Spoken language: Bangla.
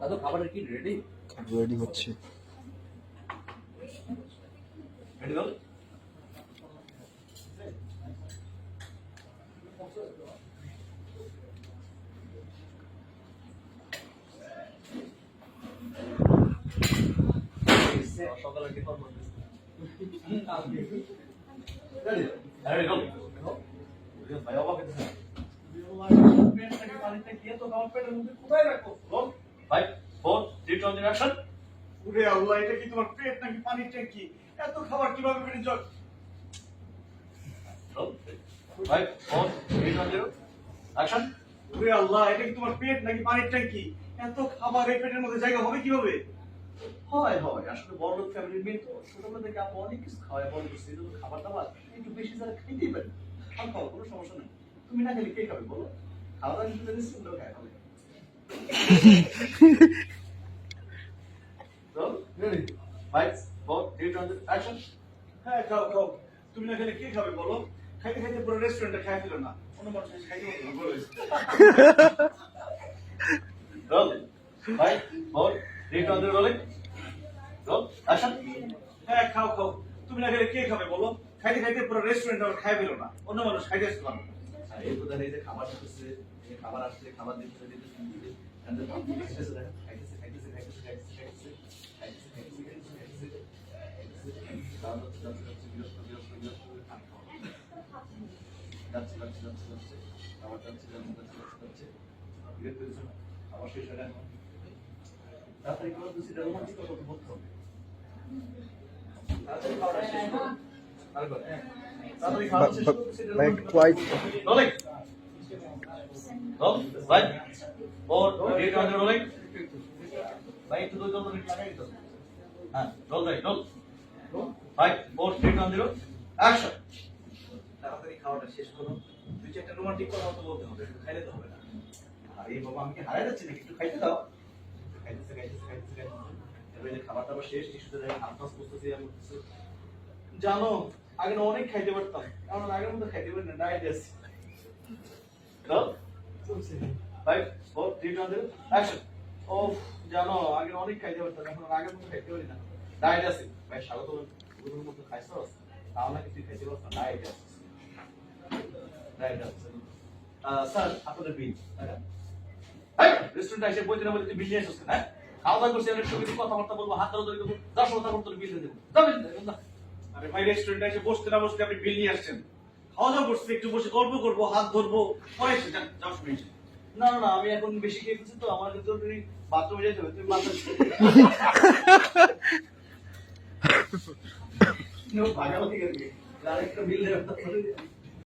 দাদু খাবারের কি রেডি রেডি হচ্ছে। রেডি দাও সকালে কি করব রেডি রেডি গো ভাই অবাক হইতেছে পেটটাকে পানিতে গিয়ে তো আমার পেটের মধ্যে কোথায় রাখো? অ্যাকশন ওরে আল্লাহ এটা কি তোমার পেট নাকি পানির ট্যাঙ্কি? এত খাবার কীভাবে পেটে জল five four three two one zero action ওরে আল্লাহ এটা কি তোমার পেট নাকি পানির ট্যাঙ্কি? এত খাবার এই পেটের মধ্যে জায়গা হবে কীভাবে? হয় হয় আসলে বড় লোক ফ্যামিলির মেয়ে তো। ছোটবেলা থেকে আপু অনেক কিছু খাওয়ায় বড় কিছু এই জন্য খাবার দাবার একটু বেশি যারা খাইতেই পারে খাও খাও কোনো সমস্যা নেই। তুমি না খেলে কে খাবে বলো? খাওয়া দাওয়া কিন্তু জানিস খায় খাবে। রেডি অ্যাকশন হ্যাঁ খাও খাও। তুমি না খেলে কে খাবে বলো? খাইতে খাইতে পুরো রেস্টুরেন্টে খাই ফেলো না। অন্য মানুষ খাইতে বলে রোল অ্যাকশন হ্যাঁ খাও খাও। তুমি না খেলে কে খাবে বলো? খাইতে খাইতে পুরো রেস্টুরেন্ট খাই ফেলো না। অন্য মানুষ খাইতে আসতে এই যে খাবার খাবার খাওয়া করে খাওয়া খাবার খাবার হয়ে গেল তাড়াতাড়ি রোমান্টিক কথা বলতে হবে ভাই রোমান্টিক একটু I Rolling. Roll. Right. Four. Eight on the rolling. Right door. লাগাই দিতে হ্যাঁ, roll right, roll. Five, four, three on zero. Action. তাড়াতাড়ি খাওয়াটা শেষ করো দুই চারটা রোমান্টিক কথা তো বলতে হবে খাইলে তো হবে না আর বাবা আমি কি হারাই যাচ্ছি নাকি একটু খাইতে দাও খাইতেছে খাইতেছে খাইতেছে খাইতেছে এবার যে খাবার টাবার শেষ হাত ফাঁস করতেছি করতেছি জানো আগে না অনেক খাইতে পারতাম। এখন আগের মতো খাইতে পারি না ডায়েট আছে four, three on zero. Action. ও জানো আগে অনেক খাইতে পারতাম এখন আগের মতো খাইতে পারি না। ডায়েট আছে ভাই স্বাগত গুরুর মতো খাইছস তাও নাকি তুই খাইতে ডায়েট আছে ডায়েট আছে আহ, স্যার আপনাদের বিল। এই রেস্টুরেন্টে এসে বইতে না বলে তুই বিল নিয়ে আসছিস হ্যাঁ? খাওয়া দাওয়া করছি অনেক সঙ্গে কথাবার্তা বলব হাত ধরে ধরে দেবো দশ করে বিল দিয়ে দেবো। যাবেন আরে ভাই রেস্টুরেন্টে এসে বসতে না বসতে আপনি বিল নিয়ে আসছেন। খাওয়া দাওয়া করছি একটু বসে গল্প করব হাত ধরবো পরে এসে যান যাও শুনে না না না আমি এখন বেশি খেয়ে ফেলছি তো আমার কিন্তু বাথরুমে যেতে হবে তুমি বাথরুম ভাগাভাগি করবি। আরেকটা বিল দেবে।